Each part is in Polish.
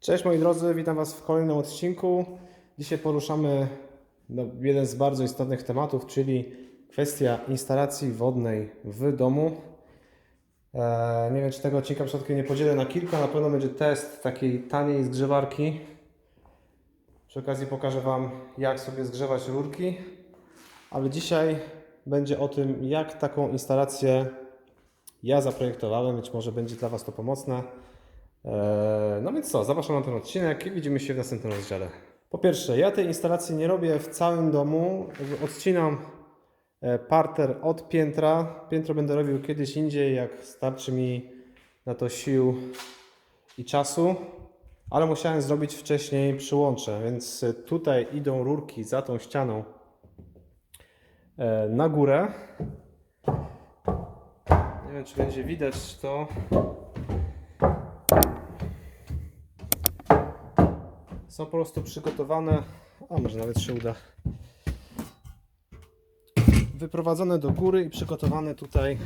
Cześć moi drodzy, witam Was w kolejnym odcinku. Dzisiaj poruszamy no, jeden z bardzo istotnych tematów, czyli kwestia instalacji wodnej w domu. E, nie wiem, czy tego odcinka przypadkiem nie podzielę na kilka. Na pewno będzie test takiej taniej zgrzewarki. Przy okazji pokażę Wam, jak sobie zgrzewać rurki. Ale dzisiaj będzie o tym, jak taką instalację ja zaprojektowałem. Być może będzie dla Was to pomocne. Eee, No więc co, zapraszam na ten odcinek i widzimy się w następnym rozdziale. Po pierwsze, ja tej instalacji nie robię w całym domu. Odcinam e, parter od piętra. Piętro będę robił kiedyś indziej, jak starczy mi na to sił i czasu. Ale musiałem zrobić wcześniej przyłącze, więc tutaj idą rurki za tą ścianą e, na górę. Nie wiem, czy będzie widać to. Są po prostu przygotowane, a może nawet się uda, wyprowadzone do góry i przygotowane tutaj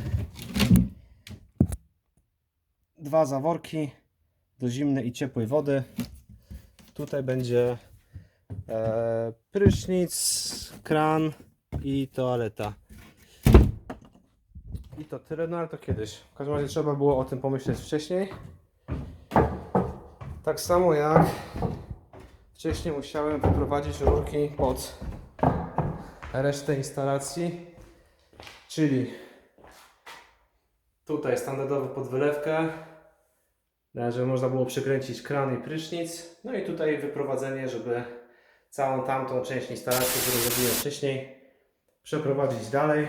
dwa zaworki do zimnej i ciepłej wody. Tutaj będzie e, prysznic, kran i toaleta. I to tyle, no ale to kiedyś. W każdym razie trzeba było o tym pomyśleć wcześniej. Tak samo jak Wcześniej musiałem wyprowadzić rurki pod resztę instalacji, czyli tutaj standardowo pod wylewkę, żeby można było przykręcić kran i prysznic, no i tutaj wyprowadzenie, żeby całą tamtą część instalacji, którą zrobiłem wcześniej, przeprowadzić dalej.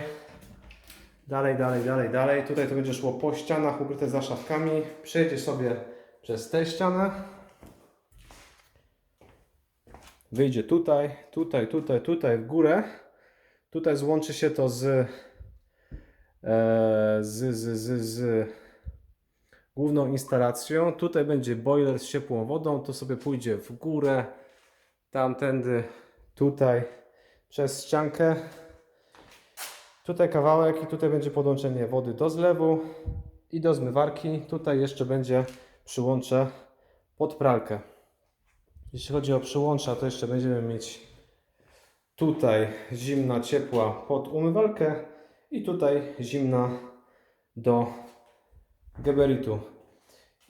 Dalej, dalej, dalej, dalej. Tutaj to będzie szło po ścianach ukryte za szafkami. Przejdzie sobie przez tę ścianę wyjdzie tutaj, tutaj, tutaj, tutaj w górę. Tutaj złączy się to z, e, z, z, z, z główną instalacją. Tutaj będzie boiler z ciepłą wodą. To sobie pójdzie w górę, tamtędy, tutaj przez ściankę. Tutaj kawałek i tutaj będzie podłączenie wody do zlewu i do zmywarki. Tutaj jeszcze będzie przyłącze pod pralkę. Jeśli chodzi o przyłącza, to jeszcze będziemy mieć tutaj zimna, ciepła pod umywalkę i tutaj zimna do geberitu.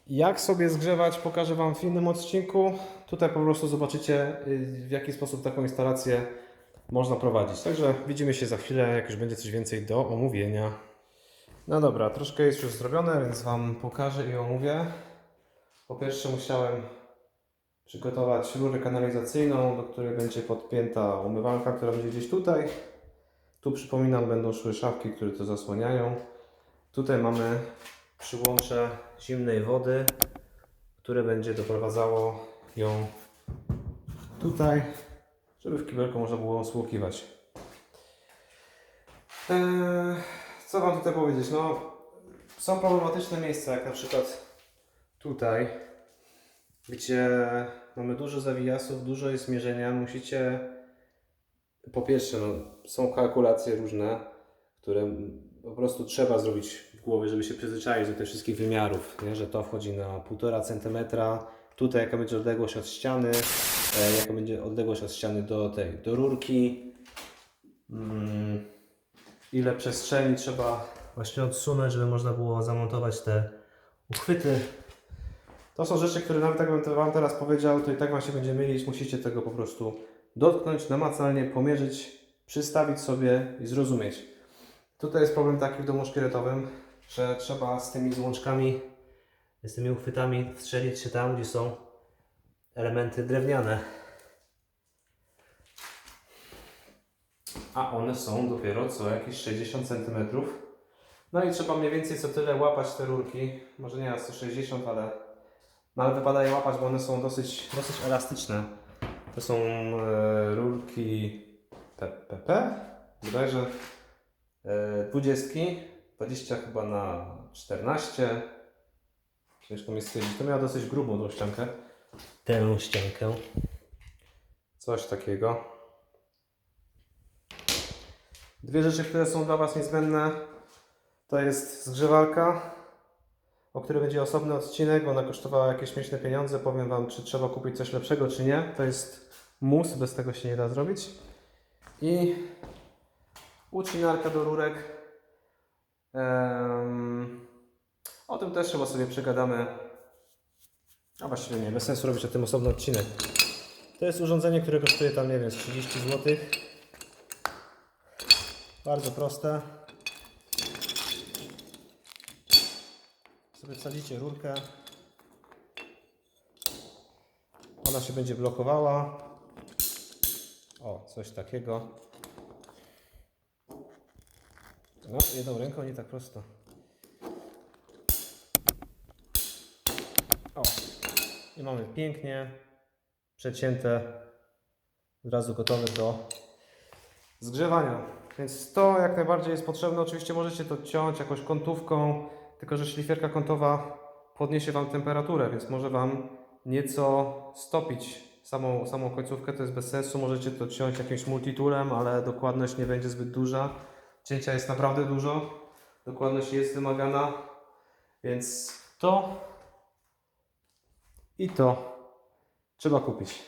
Jak sobie zgrzewać, pokażę Wam w innym odcinku. Tutaj po prostu zobaczycie, y, w jaki sposób taką instalację można prowadzić. Także widzimy się za chwilę, jak już będzie coś więcej do omówienia. No dobra, troszkę jest już zrobione, więc Wam pokażę i omówię. Po pierwsze musiałem przygotować rurę kanalizacyjną, do której będzie podpięta umywalka, która będzie gdzieś tutaj. Tu przypominam, będą szły szafki, które to zasłaniają. Tutaj mamy przyłącze zimnej wody, które będzie doprowadzało ją tutaj, żeby w kibelku można było osłukiwać. Eee, co Wam tutaj powiedzieć? No, są problematyczne miejsca, jak na przykład tutaj, gdzie mamy dużo zawijasów, dużo jest mierzenia, musicie po pierwsze, no, są kalkulacje różne, które po prostu trzeba zrobić w głowie, żeby się przyzwyczaić do tych wszystkich wymiarów, nie? że to wchodzi na 1,5 cm, tutaj jaka będzie odległość od ściany, e, jaka będzie odległość od ściany do tej, do rurki, mm, ile przestrzeni trzeba właśnie odsunąć, żeby można było zamontować te uchwyty to są rzeczy, które nawet jak bym Wam teraz powiedział, to i tak Wam się będzie mylić. Musicie tego po prostu dotknąć, namacalnie pomierzyć, przystawić sobie i zrozumieć. Tutaj jest problem taki w domu szkieletowym, że trzeba z tymi złączkami, z tymi uchwytami wstrzelić się tam, gdzie są elementy drewniane. A one są dopiero co jakieś 60 cm. No i trzeba mniej więcej co tyle łapać te rurki. Może nie na 160, ale no ale wypada je łapać, bo one są dosyć, dosyć elastyczne. To są e, rurki PPP, bodajże e, 20, 20 chyba na 14. Ciężko mi stwierdzić. To miała dosyć grubą tą ściankę. Tę ściankę. Coś takiego. Dwie rzeczy, które są dla Was niezbędne, to jest zgrzewarka o który będzie osobny odcinek. Ona kosztowała jakieś śmieszne pieniądze. Powiem Wam, czy trzeba kupić coś lepszego, czy nie. To jest mus, bez tego się nie da zrobić. I ucinarka do rurek. Em, o tym też chyba sobie przegadamy. A właściwie nie, bez sensu robić o tym osobny odcinek. To jest urządzenie, które kosztuje tam, nie wiem, z 30 zł. Bardzo proste. Sobie wsadzicie rurkę. Ona się będzie blokowała. O, coś takiego. No, jedną ręką nie tak prosto. O, i mamy pięknie przecięte, od razu gotowe do zgrzewania. Więc to jak najbardziej jest potrzebne. Oczywiście możecie to ciąć jakąś kątówką, tylko że szlifierka kątowa podniesie Wam temperaturę, więc może Wam nieco stopić samą, samą końcówkę. To jest bez sensu. Możecie to ciąć jakimś multitoolem, ale dokładność nie będzie zbyt duża. Cięcia jest naprawdę dużo. Dokładność jest wymagana. Więc to i to trzeba kupić.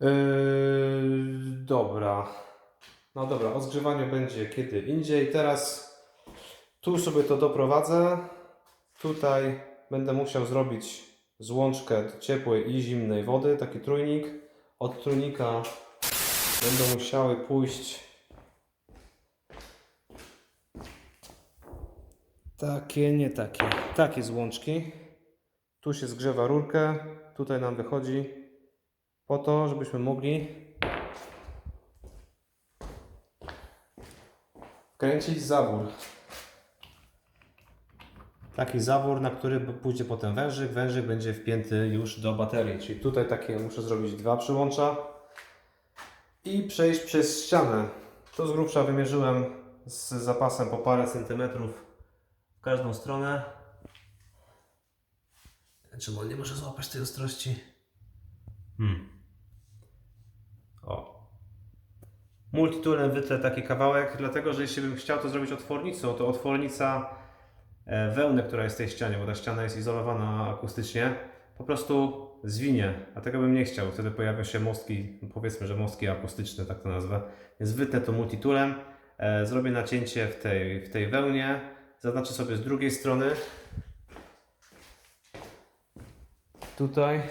Yy, dobra. No dobra, o zgrzewaniu będzie kiedy indziej. Teraz tu sobie to doprowadzę. Tutaj będę musiał zrobić złączkę ciepłej i zimnej wody, taki trójnik. Od trójnika będą musiały pójść takie, nie takie, takie złączki. Tu się zgrzewa rurkę, tutaj nam wychodzi po to, żebyśmy mogli kręcić zawór. Taki zawór, na który pójdzie potem wężyk. Wężyk będzie wpięty już do baterii. Czyli tutaj takie muszę zrobić dwa przyłącza i przejść przez ścianę. To z grubsza wymierzyłem z zapasem po parę centymetrów w każdą stronę. Czemu nie może złapać tej ostrości? Hmm. O. Multitoolem wytnę taki kawałek, dlatego że jeśli bym chciał to zrobić otwornicą, to otwornica e, wełny, która jest w tej ścianie, bo ta ściana jest izolowana akustycznie, po prostu zwinie, a tego bym nie chciał. Wtedy pojawią się mostki, powiedzmy, że mostki akustyczne, tak to nazwę. Więc wytnę to multitoolem, e, zrobię nacięcie w tej, w tej wełnie, zaznaczę sobie z drugiej strony. Tutaj.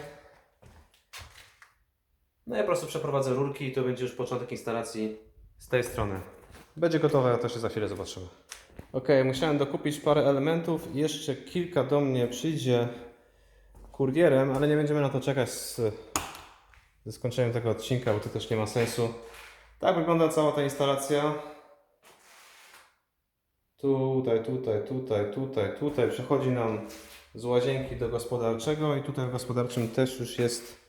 No i po prostu przeprowadzę rurki i to będzie już początek instalacji z tej strony. Będzie gotowe, a to się za chwilę zobaczymy. Ok, musiałem dokupić parę elementów. Jeszcze kilka do mnie przyjdzie kurierem, ale nie będziemy na to czekać z, ze skończeniem tego odcinka, bo to też nie ma sensu. Tak wygląda cała ta instalacja. Tutaj, tutaj, tutaj, tutaj, tutaj przechodzi nam z łazienki do gospodarczego i tutaj w gospodarczym też już jest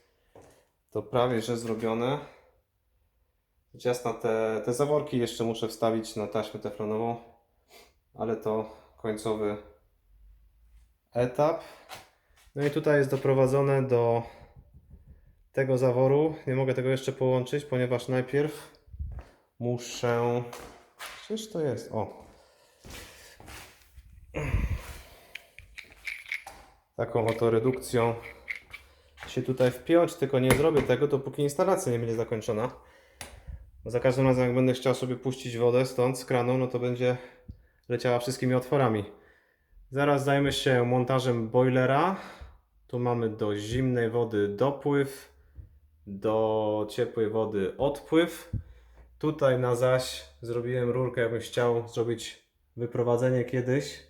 to prawie że zrobione. Jasna, te, te zaworki jeszcze muszę wstawić na taśmę teflonową, ale to końcowy etap. No i tutaj jest doprowadzone do tego zaworu. Nie mogę tego jeszcze połączyć, ponieważ najpierw muszę. Czyż to jest? O. Taką oto redukcją się tutaj wpiąć, tylko nie zrobię tego, dopóki instalacja nie będzie zakończona. Za każdym razem, jak będę chciał sobie puścić wodę stąd z kraną, no to będzie leciała wszystkimi otworami. Zaraz zajmę się montażem boilera. Tu mamy do zimnej wody dopływ, do ciepłej wody odpływ. Tutaj na zaś zrobiłem rurkę, jakbym chciał zrobić wyprowadzenie kiedyś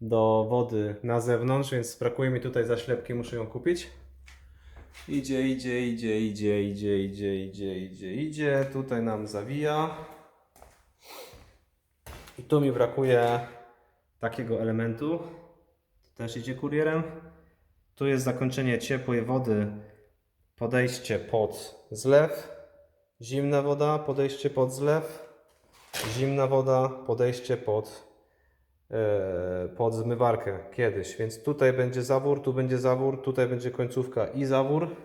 do wody na zewnątrz, więc brakuje mi tutaj zaślepki, muszę ją kupić. Idzie, idzie, idzie, idzie, idzie, idzie, idzie, idzie, idzie. Tutaj nam zawija. I tu mi brakuje takiego elementu. Też idzie kurierem. Tu jest zakończenie ciepłej wody. Podejście pod zlew. Zimna woda, podejście pod zlew. Zimna woda, podejście pod, e, pod zmywarkę kiedyś. Więc tutaj będzie zawór, tu będzie zawór, tutaj będzie końcówka i zawór.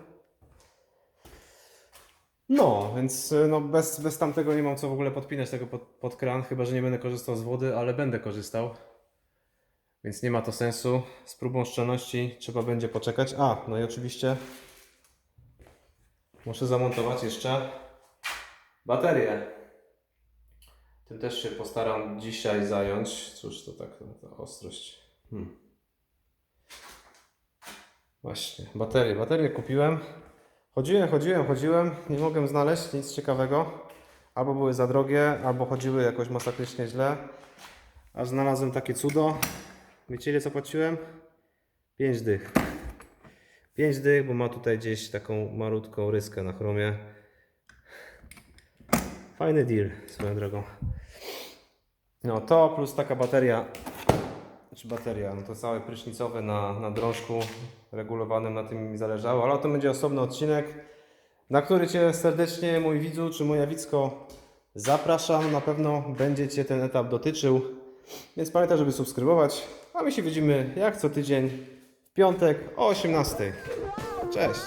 No, więc e, no bez, bez tamtego nie mam co w ogóle podpinać tego pod, pod kran, chyba że nie będę korzystał z wody, ale będę korzystał. Więc nie ma to sensu. Z próbą szczelności trzeba będzie poczekać. A, no i oczywiście muszę zamontować jeszcze baterię. Tym też się postaram dzisiaj zająć. Cóż to tak, ta ostrość. Hmm. Właśnie, baterię. Baterię kupiłem. Chodziłem, chodziłem, chodziłem. Nie mogłem znaleźć nic ciekawego. Albo były za drogie, albo chodziły jakoś masakrycznie źle. Aż znalazłem takie cudo. Wiecie ile co płaciłem? 5 dych. 5 dych, bo ma tutaj gdzieś taką malutką ryskę na chromie. Fajny deal swoją drogą. No to plus taka bateria, czy bateria, no to całe prysznicowe na, na drążku regulowanym, na tym mi zależało, ale to będzie osobny odcinek, na który Cię serdecznie mój widzu czy moja widzko zapraszam. Na pewno będzie Cię ten etap dotyczył, więc pamiętaj, żeby subskrybować, a my się widzimy jak co tydzień w piątek o 18. Cześć!